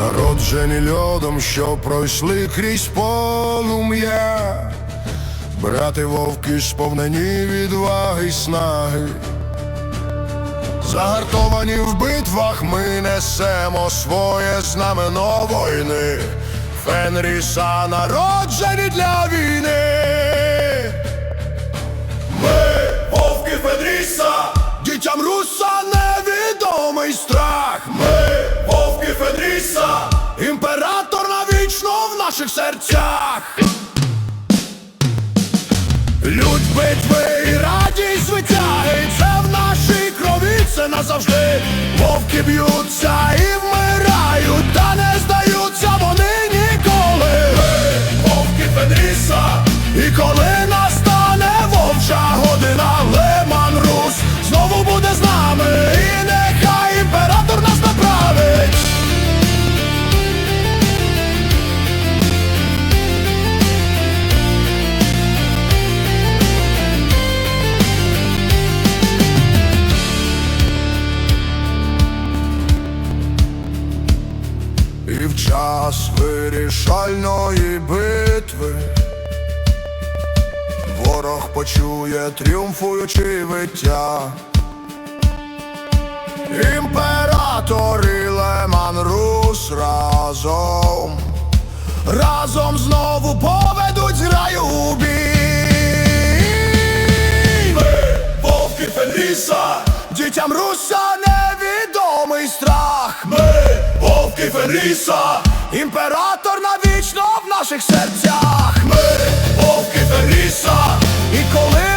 Народжені льодом, що пройшли крізь полум'я, брати вовки сповнені відваги й снаги. Загартовані в битвах ми несемо своє знамено війни. Фенріса народжені для війни. Ми вовки Фенріса, дітям руса невідомий страх. Людь битви і радість звитяги, це в нашій крові, це назавжди. Вовки б'ються і вмирають, та не здаються вони ніколи. Ми вовки Федріса і коли І в час вирішальної битви. Ворог почує тріумфуючи виття. Імператор і Леман Рус разом Разом знову поведуть зграю у бій. Ми вовки Фенріса Дітям Руся невідомий Феніса, імператор навічно в наших серцях. Ми вовки Феніса, і коли.